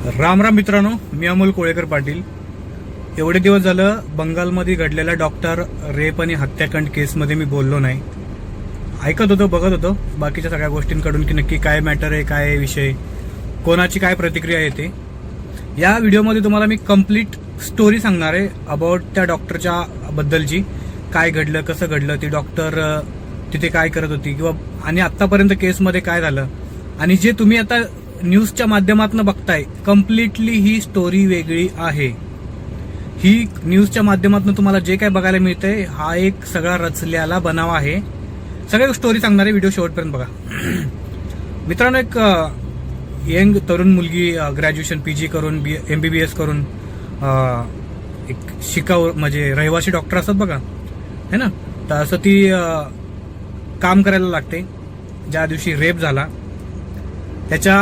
राम राम मित्रांनो मी अमोल कोळेकर पाटील. एवढे दिवस झालं बंगालमध्ये घडलेल्या डॉक्टर रेप आणि हत्याकांड केसमध्ये मी बोललो नाही. ऐकत होतो बघत होतो. बाकीच्या सगळ्या गोष्टींकडून की नक्की काय मॅटर आहे काय विषय कोणाची काय प्रतिक्रिया येते. या व्हिडिओमध्ये तुम्हाला मी कंप्लीट स्टोरी सांगणार आहे अबाउट त्या डॉक्टरच्या बद्दलची. काय घडलं कसं घडलं ती डॉक्टर तिथे काय करत होती किंवा आणि आत्तापर्यंत केसमध्ये काय झालं. आणि जे तुम्ही आता न्यूजच्या माध्यमातून बघताय कम्प्लिटली ही स्टोरी वेगळी आहे. ही न्यूजच्या माध्यमातून तुम्हाला जे काय बघायला मिळतंय हा एक सगळा रचल्याला बनाव आहे. सगळ्या स्टोरी सांगणार आहे व्हिडिओ शेवटपर्यंत बघा. मित्रांनो एक यंग तरुण मुलगी ग्रॅज्युएशन पी जी करून बी एम बी बी एस करून एक शिकाऊ म्हणजे रहिवासी डॉक्टर असतात बघा. है ना? तर असं ती काम करायला लागते. ज्या दिवशी रेप झाला त्याच्या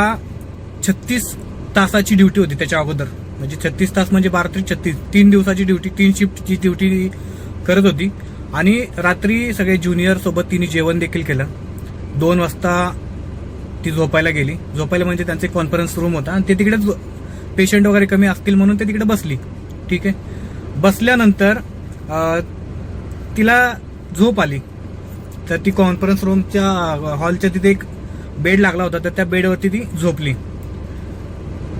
छत्तीस तासाची ड्युटी होती त्याच्या अगोदर. म्हणजे छत्तीस तास म्हणजे बारा ते छत्तीस. तीन दिवसाची ड्युटी तीन शिफ्टची ड्युटी करत होती. आणि रात्री सगळे ज्युनियर सोबत तिने जेवण देखील केलं. दोन वाजता ती झोपायला गेली. झोपायला म्हणजे त्यांचे कॉन्फरन्स रूम होता. आणि ते तिकडे पेशंट वगैरे कमी असतील म्हणून ते तिकडे बसली. ठीक आहे? बसल्यानंतर तिला झोप आली. तर ती कॉन्फरन्स रूमच्या हॉलच्या तिथे एक बेड लागला होता. तर त्या बेडवरती ती झोपली.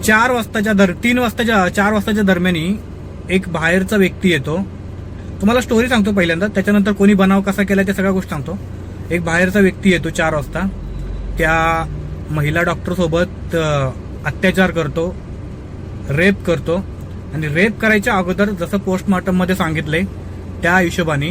चार वाजताच्या दर तीन वाजताच्या चार वाजताच्या दरम्यानी एक बाहेरचा व्यक्ती येतो. तुम्हाला स्टोरी सांगतो पहिल्यांदा. त्याच्यानंतर कोणी बनाव कसा केला त्या सगळ्या गोष्टी सांगतो. एक बाहेरचा व्यक्ती येतो चार वाजता. त्या महिला डॉक्टरसोबत अत्याचार करतो रेप करतो. आणि रेप करायच्या अगोदर जसं पोस्टमॉर्टममध्ये सांगितलंय त्या हिशोबाने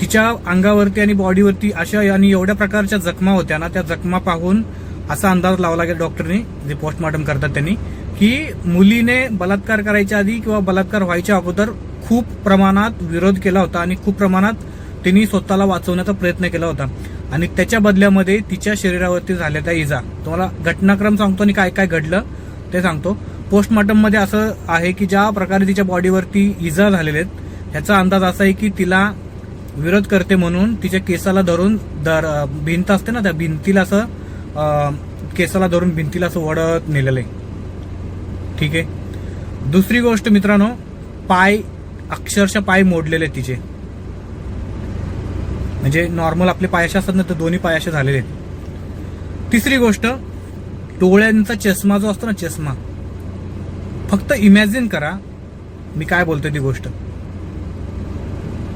तिच्या अंगावरती आणि बॉडीवरती अशा आणि एवढ्या प्रकारच्या जखमा होत्या ना त्या जखमा पाहून असा अंदाज लावला गेला डॉक्टरनी जे पोस्टमॉर्टम करतात त्यांनी की मुलीने बलात्कार करायच्या आधी किंवा बलात्कार व्हायच्या अगोदर खूप प्रमाणात विरोध केला होता आणि खूप प्रमाणात तिने स्वतःला वाचवण्याचा प्रयत्न केला होता. आणि त्याच्या बदल्यामध्ये तिच्या शरीरावरती झाल्या त्या इजा. तुम्हाला घटनाक्रम सांगतो आणि काय काय घडलं ते सांगतो. पोस्टमॉर्टममध्ये असं आहे की ज्या प्रकारे तिच्या बॉडीवरती इजा झालेल्या आहेत ह्याचा अंदाज असा आहे की तिला विरोध करते म्हणून तिच्या केसाला धरून दर भिंत असते ना त्या भिंतीला असं केसाला धरून भिंतीला असं वडत नेलेलं आहे. ठीक आहे? दुसरी गोष्ट मित्रांनो पाय अक्षरशः पाय मोडलेले आहेत तिचे. म्हणजे नॉर्मल आपले पायाशे असतात ना तर दोन्ही पायाशे झालेले आहेत. तिसरी गोष्ट डोळ्यांचा चष्मा जो असतो ना चष्मा फक्त इमॅजिन करा मी काय बोलतोय ती गोष्ट.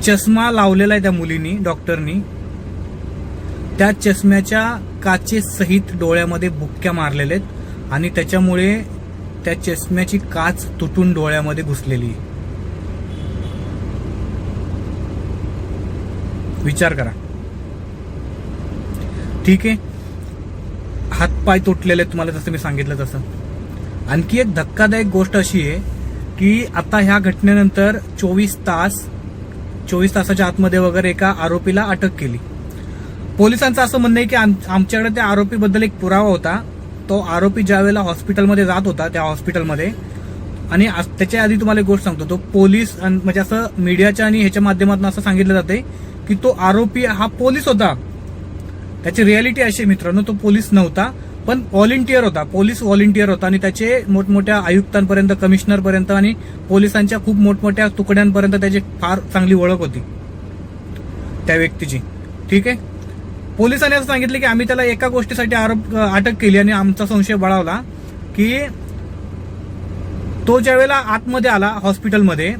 चष्मा लावलेला आहे त्या मुलीनी डॉक्टरनी त्या चष्म्याच्या काचेसहित डोळ्यामध्ये बुक्क्या मारलेल्या आहेत आणि त्याच्यामुळे त्या चष्म्याची काच तुटून डोळ्यामध्ये घुसलेली आहे. विचार करा. ठीक आहे? हातपाय तुटलेले आहेत तुम्हाला जसं मी सांगितलं तसं. आणखी एक धक्कादायक गोष्ट अशी आहे की आता ह्या घटनेनंतर चोवीस तास चोवीस तासाच्या आतमध्ये वगैरे एका आरोपीला अटक केली. पोलिसांचं असं म्हणणं आहे की आम- आमच्याकडे त्या आरोपीबद्दल एक पुरावा होता. तो आरोपी ज्यावेळेला हॉस्पिटलमध्ये जात होता त्या हॉस्पिटलमध्ये आणि आज- त्याच्या आधी तुम्हाला एक गोष्ट सांगतो. तो पोलीस म्हणजे असं मीडियाच्या आणि ह्याच्या माध्यमातून असं सांगितलं जाते की तो आरोपी हा पोलीस होता. त्याची रियालिटी अशी मित्रांनो तो पोलीस नव्हता पण व्हॉलेंटियर होता. पोलीस व्हॉलेंटियर होता आणि त्याचे मोठमोठ्या आयुक्तांपर्यंत कमिशनरपर्यंत आणि पोलिसांच्या खूप मोठमोठ्या तुकड्यांपर्यंत त्याची फार चांगली ओळख होती. त्या व्यक्तीची. ठीक आहे? पोलिसांनी असं सांगितलं की आम्ही त्याला एका गोष्टीसाठी आरोप अटक केली आणि आमचा संशय बळावला की तो ज्यावेळेला आतमध्ये आला हॉस्पिटलमध्ये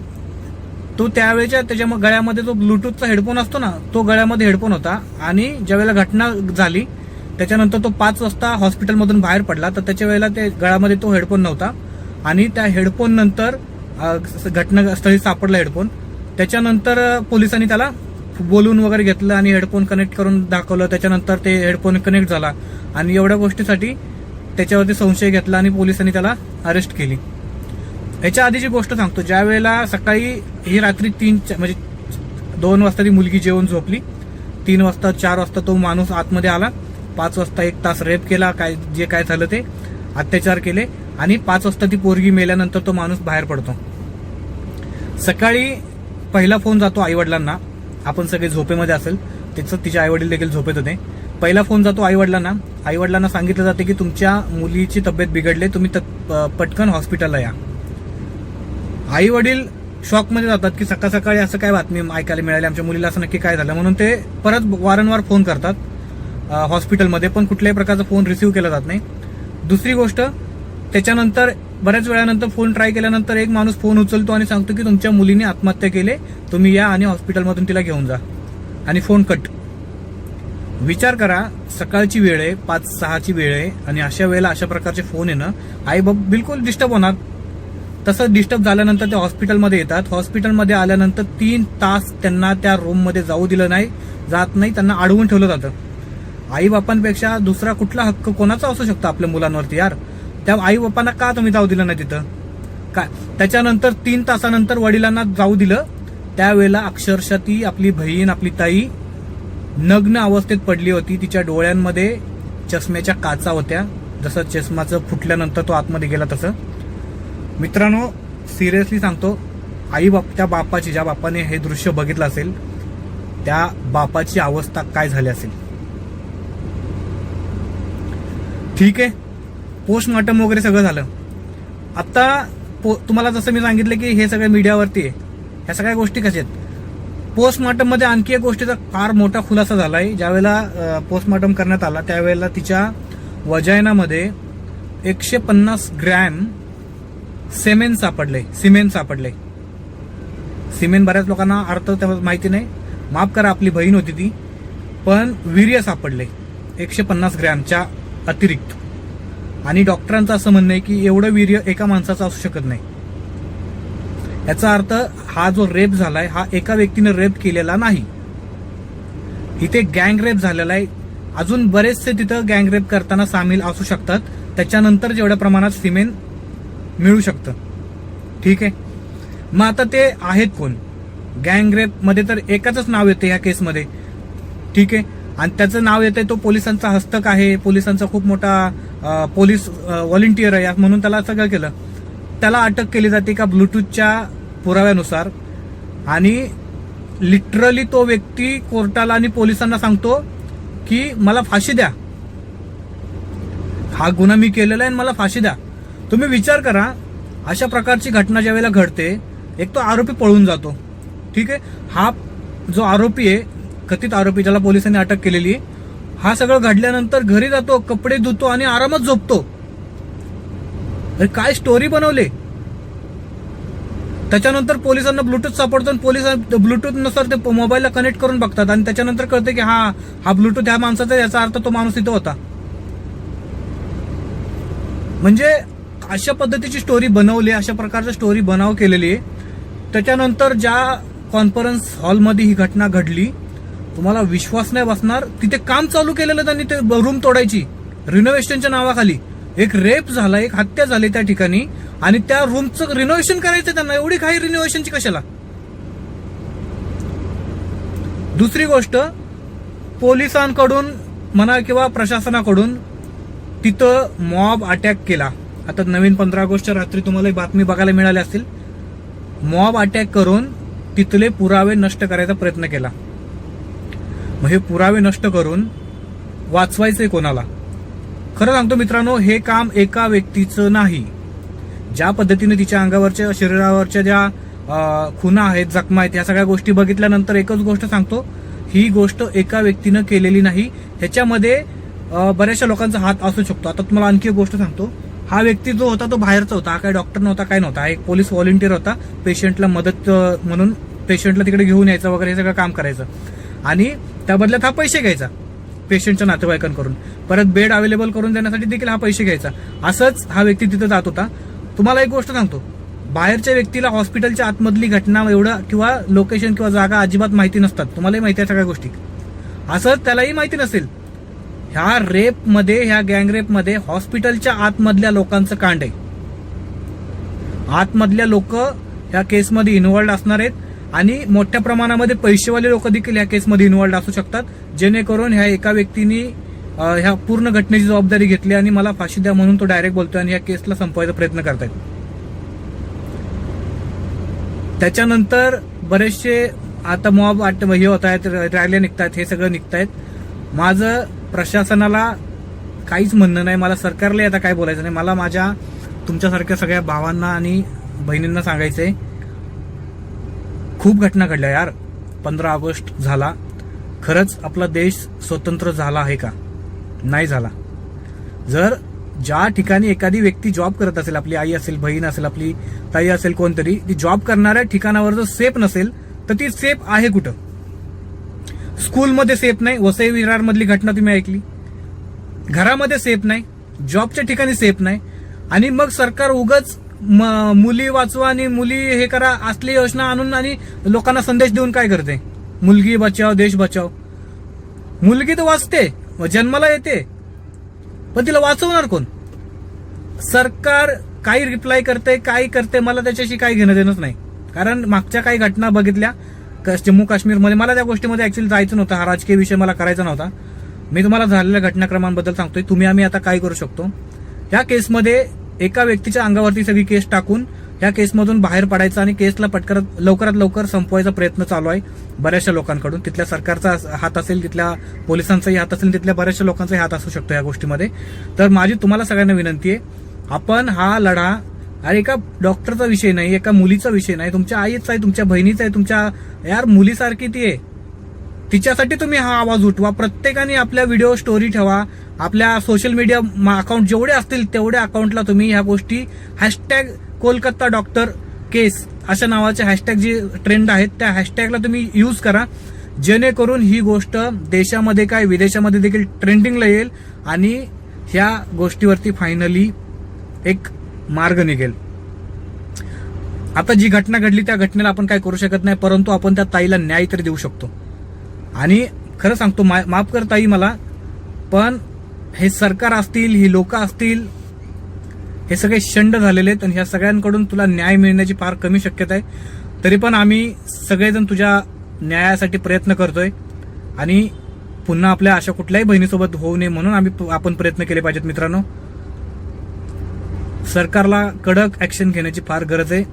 तो त्यावेळेच्या त्याच्या गळ्यामध्ये जो ब्लूटूथचा हेडफोन असतो ना तो गळ्यामध्ये हेडफोन होता आणि ज्यावेळेला घटना झाली त्याच्यानंतर तो पाच वाजता हॉस्पिटलमधून बाहेर पडला तर त्याच्या वेळेला ते गळ्यामध्ये तो हेडफोन नव्हता आणि त्या हेडफोन नंतर घटनास्थळी सापडला हेडफोन. त्याच्यानंतर पोलिसांनी त्याला बोलून वगैरे घेतलं आणि हेडफोन कनेक्ट करून दाखवलं त्याच्यानंतर ते हेडफोन कनेक्ट झाला. आणि एवढ्या गोष्टीसाठी त्याच्यावरती संशय घेतला आणि पोलिसांनी त्याला अरेस्ट केली. याच्या आधीची गोष्ट सांगतो ज्या वेळेला सकाळी ही रात्री तीन म्हणजे दोन वाजता ती मुलगी जेवण झोपली. तीन वाजता चार वाजता तो माणूस आतमध्ये आला. पाच वाजता एक तास रेप केला काय जे काय झालं ते अत्याचार केले. आणि पाच वाजता ती पोरगी मेल्यानंतर तो माणूस बाहेर पडतो. सकाळी पहिला फोन जातो आईवडिलांना. आपण सगळे झोपेमध्ये असेल तिचं तिचे आईवडील देखील झोपेत होते. पहिला फोन जातो आईवडिलांना. आईवडिलांना सांगितलं जाते की तुमच्या मुलीची तब्येत बिघडली तुम्ही पटकन हॉस्पिटलला या. आई वडील शॉकमध्ये जातात की सकाळ सकाळी असं काय बातमी ऐकायला मिळाली? आमच्या मुलीला असं नक्की काय झालं? म्हणून ते परत वारंवार फोन करतात हॉस्पिटलमध्ये पण कुठल्याही प्रकारचा फोन रिसिव्ह केला जात नाही. दुसरी गोष्ट त्याच्यानंतर बऱ्याच वेळानंतर फोन ट्राय केल्यानंतर एक माणूस फोन उचलतो आणि सांगतो की तुमच्या मुलीने आत्महत्या केले तुम्ही या आणि हॉस्पिटलमधून तिला घेऊन जा. आणि फोन कट विचार करा सकाळची वेळ आहे पाच सहाची वेळ आहे आणि अशा वेळेला अशा प्रकारचे फोन येणं आई बाप बिलकुल डिस्टर्ब होणार. तसं डिस्टर्ब झाल्यानंतर ते हॉस्पिटलमध्ये येतात. हॉस्पिटलमध्ये आल्यानंतर तीन तास त्यांना त्या रूममध्ये जाऊ दिलं नाही जात नाही त्यांना अडवून ठेवलं जातं. आई बापांपेक्षा दुसरा कुठला हक्क कोणाचा असू शकतो आपल्या मुलांवरती यार? त्या आई बापांना का तुम्ही जाऊ दिलं नाही तिथं? काय त्याच्यानंतर तीन तासानंतर वडिलांना जाऊ दिलं. त्यावेळेला अक्षरशः ती आपली बहीण आपली ताई नग्न अवस्थेत पडली होती. तिच्या डोळ्यांमध्ये चष्म्याच्या काचा होत्या. जसं चष्माचं फुटल्यानंतर तो आतमध्ये गेला तसं. मित्रांनो सिरियसली सांगतो आई बाप त्या बापाची ज्या बापाने हे दृश्य बघितलं असेल त्या बापाची अवस्था काय झाली असेल? ठीक आहे? पोस्टमॉर्टम वगैरे सगळं झालं. आत्ता पो तुम्हाला जसं मी सांगितलं की हे सगळं मीडियावरती आहे. ह्या सगळ्या गोष्टी कशा आहेत? पोस्टमार्टममध्ये आणखी एक गोष्टीचा फार मोठा खुलासा झाला आहे ज्यावेळेला पोस्टमॉर्टम करण्यात आला त्यावेळेला तिच्या वजायनामध्ये एकशे पन्नास ग्रॅम सेमेन सापडले. सिमेंट सापडले. सिमेंट बऱ्याच लोकांना अर्थ त्या माहिती नाही. माफ करा आपली बहीण होती ती. पण वीर्य सापडले. एकशे पन्नास ग्रॅमच्या अतिरिक्त. आणि डॉक्टरांचं असं म्हणणं आहे की एवढं वीर्य एका माणसाचं असू शकत नाही. याचा अर्थ हा जो रेप झालाय हा एका व्यक्तीने रेप केलेला नाही. इथे गँग रेप झालेला आहे. अजून बरेचसे तिथं गँग रेप करताना सामील असू शकतात. त्याच्यानंतर जेवढ्या प्रमाणात सिमेंट मिळू शकतं. ठीक आहे? मग आता ते आहेत कोण? गँग रेपमध्ये तर एकाच नाव येते ह्या केसमध्ये. ठीक आहे? आणि त्याचं नाव येतंय तो पोलिसांचा हस्तक आहे. पोलिसांचा खूप मोठा पोलीस व्हॉलेंटियर आहे म्हणून त्याला सगळं केलं. त्याला अटक केली जाते का ब्लूटूथच्या पुराव्यानुसार. आणि लिटरली तो व्यक्ती कोर्टाला आणि पोलिसांना सांगतो की मला फाशी द्या. हा गुन्हा मी केलेला आहे आणि मला फाशी द्या. तुम्ही विचार करा अशा प्रकारची घटना ज्या वेळेला घडते एक तो आरोपी पळून जातो. ठीक आहे? हा जो आरोपी आहे कथित आरोपी ज्याला पोलिसांनी अटक केलेली आहे हा सगळं घडल्यानंतर घरी जातो कपडे धुतो आणि आरामात झोपतो. अरे काय स्टोरी बनवले? त्याच्यानंतर पोलिसांना ब्लूटूथ सापडतो आणि पोलीस ब्लूटूथनुसार ते मोबाईलला कनेक्ट करून बघतात आणि त्याच्यानंतर कळतं की हा हा ब्लूटूथ ह्या माणसाचा याचा अर्थ तो माणूस इथं होता. म्हणजे अशा पद्धतीची स्टोरी बनवली अशा प्रकारची स्टोरी बनाव केलेली. आहे त्याच्यानंतर ज्या कॉन्फरन्स हॉलमध्ये ही घटना घडली तुम्हाला विश्वास नाही बसणार. तिथे काम चालू केलेलं त्यांनी ते रूम तोडायची. रिनोव्हेशनच्या नावाखाली. एक रेप झाला एक हत्या झाली त्या ठिकाणी. आणि त्या रूमचं रिनोव्हेशन करायचं त्यांना. एवढी काही रिनोव्हेशनची कशाला? दुसरी गोष्ट पोलिसांकडून म्हणा किंवा प्रशासनाकडून तिथं मॉब अटॅक केला. आता नवीन पंधरा ऑगस्टच्या रात्री तुम्हाला एक बातमी बघायला मिळाली असतील मॉब अटॅक करून तिथले पुरावे नष्ट करायचा प्रयत्न केला. मग हे पुरावे नष्ट करून वाचवायचंय कोणाला? खरं सांगतो मित्रांनो हे काम एका व्यक्तीचं नाही. ज्या पद्धतीने तिच्या अंगावरच्या शरीरावरच्या ज्या खुना खुणा आहेत जखमा आहेत या सगळ्या गोष्टी बघितल्यानंतर एकच गोष्ट सांगतो. ही गोष्ट एका व्यक्तीनं केलेली नाही. ह्याच्यामध्ये बऱ्याचशा लोकांचा हात असू शकतो. आता तुम्हाला आणखी एक गोष्ट सांगतो. हा व्यक्ती जो होता तो बाहेरचा होता. हा काही डॉक्टर नव्हता काय नव्हता. हा एक पोलीस व्हॉलेंटियर होता. पेशंटला मदत म्हणून पेशंटला तिकडे घेऊन यायचं वगैरे हे सगळं काम करायचं. आणि त्या बदल्यात हा पैसे घ्यायचा पेशंटच्या नातेवाईकांकडून. परत बेड अवेलेबल करून देण्यासाठी देखील हा पैसे घ्यायचा. असंच हा व्यक्ती तिथं जात होता. तुम्हाला एक गोष्ट सांगतो. बाहेरच्या व्यक्तीला हॉस्पिटलच्या आतमधली घटना एवढं किंवा लोकेशन किंवा जागा अजिबात माहिती नसतात. तुम्हालाही माहिती आहे सगळ्या गोष्टी. असंच त्यालाही माहिती नसेल. ह्या रेपमध्ये ह्या गँग हॉस्पिटलच्या आतमधल्या लोकांचं कांड आहे. आतमधल्या लोक ह्या केसमध्ये इन्व्हॉल्ड असणार आहेत. आणि मोठ्या प्रमाणामध्ये पैसेवाले लोक देखील ह्या केसमध्ये इन्व्हॉल्ड असू शकतात. जेणेकरून ह्या एका व्यक्तीने ह्या पूर्ण घटनेची जबाबदारी घेतली आणि मला फाशी द्या म्हणून तो डायरेक्ट बोलतोय आणि ह्या केसला संपवायचा प्रयत्न करतायत. त्याच्यानंतर बरेचसे आता मॉब आट हे होत आहेत रॅल्या निघतायत हे सगळं निघतायत. माझं प्रशासनाला काहीच म्हणणं नाही. मला सरकारला आता काय बोलायचं नाही. मला माझ्या तुमच्यासारख्या सगळ्या भावांना आणि बहिणींना सांगायचं आहे खूप घटना घडल्या यार. पंधरा ऑगस्ट झाला. खरंच आपला देश स्वतंत्र झाला आहे का? नाही झाला. जर ज्या ठिकाणी एखादी व्यक्ती जॉब करत असेल आपली आई असेल बहीण असेल आपली ताई असेल कोणतरी ती जॉब करणाऱ्या ठिकाणावर जर सेफ नसेल तर ती सेफ आहे कुठं? स्कूलमध्ये सेफ नाही. वसई विरारमधली घटना तुम्ही ऐकली. घरामध्ये सेफ नाही. जॉबच्या ठिकाणी सेफ नाही. आणि मग सरकार उगच मुली वाचवा आणि मुली हे करा असली योजना आणून आणि लोकांना संदेश देऊन काय करते? मुलगी बचाव देश बचाव. मुलगी तर वाचते जन्माला येते. पण तिला वाचवणार कोण? सरकार काही रिप्लाय करते काही करते मला त्याच्याशी काही घेणं देणंच नाही. कारण मागच्या काही घटना बघितल्या क- जम्मू काश्मीरमध्ये मला त्या गोष्टीमध्ये ऍक्च्युली जायचं नव्हतं. हा राजकीय विषय मला करायचा नव्हता. मी तुम्हाला झालेल्या घटनाक्रमांबद्दल सांगतोय. तुम्ही आम्ही आता काय करू शकतो? या केसमध्ये एका व्यक्तीच्या अंगावरती सगळी केस टाकून या केसमधून बाहेर पडायचा आणि केसला पटकरत लवकरात लवकर संपवायचा प्रयत्न चालू आहे बऱ्याचशा लोकांकडून. तिथल्या सरकारचा हात असेल तिथल्या पोलिसांचाही हात असेल तिथल्या बऱ्याचशा लोकांचाही हात असू शकतो या गोष्टीमध्ये. तर माझी तुम्हाला सगळ्यांना विनंती आहे आपण हा लढा अरे एका डॉक्टरचा विषय नाही एका मुलीचा विषय नाही तुमच्या आईचा आहे तुमच्या बहिणीचा आहे तुमच्या यार मुलीसारखी ती आहे. तिच्यासाठी तुम्ही हा आवाज उठवा. प्रत्येकाने आपल्या व्हिडिओ स्टोरी ठेवा. आपल्या सोशल मीडिया अकाउंट जेवढे असतील तेवढ्या अकाउंटला तुम्ही ह्या गोष्टी हॅशटॅग कोलकाता डॉक्टर केस अशा नावाचे हॅशटॅग जी ट्रेंड आहेत त्या हॅशटॅगला तुम्ही यूज करा. जेणेकरून ही गोष्ट देशामध्ये काय विदेशामध्ये देखील ट्रेंडिंगला येईल आणि ह्या गोष्टीवरती फायनली एक मार्ग निघेल. आता जी घटना घडली त्या घटनेला आपण काय करू शकत नाही परंतु आपण त्या ताईला न्याय तरी देऊ शकतो. आणि खरं सांगतो मा- माफ करता येईल मला पण हे सरकार असतील ही लोक असतील हे सगळे शंड झालेले आहेत आणि ह्या सगळ्यांकडून तुला न्याय मिळण्याची फार कमी शक्यता आहे. तरी पण आम्ही सगळेजण तुझ्या न्यायासाठी प्रयत्न करतोय आणि पुन्हा आपल्या अशा कुठल्याही बहिणीसोबत होऊ नये म्हणून आम्ही आपण प्रयत्न केले पाहिजेत मित्रांनो. सरकारला कडक ऍक्शन घेण्याची फार गरज आहे.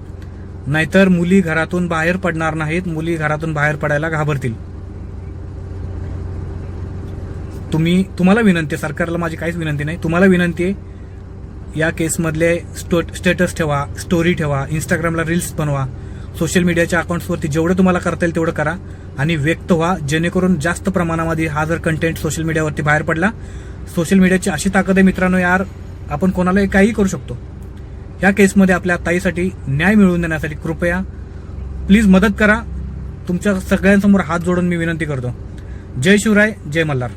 नाहीतर मुली घरातून बाहेर पडणार नाहीत मुली घरातून बाहेर पडायला घाबरतील. तुम्ही तुम्हाला विनंती आहे सरकारला माझी काहीच विनंती नाही. तुम्हाला विनंती आहे या केसमधले स्टो स्टेटस ठेवा स्टोरी ठेवा इंस्टाग्रामला रील्स बनवा. सोशल मीडियाच्या अकाउंट्सवरती जेवढं तुम्हाला करता येईल तेवढं करा. आणि व्यक्त व्हा जेणेकरून जास्त प्रमाणामध्ये हा जर कंटेंट सोशल मीडियावरती बाहेर पडला सोशल मीडियाची अशी ताकद आहे मित्रांनो यार आपण कोणालाही काहीही करू शकतो. या केसमध्ये आपल्या ताईसाठी न्याय मिळवून देण्यासाठी कृपया प्लीज मदत करा. तुमच्या सगळ्यांसमोर हात जोडून मी विनंती करतो. जय शिवराय जय मल्हार.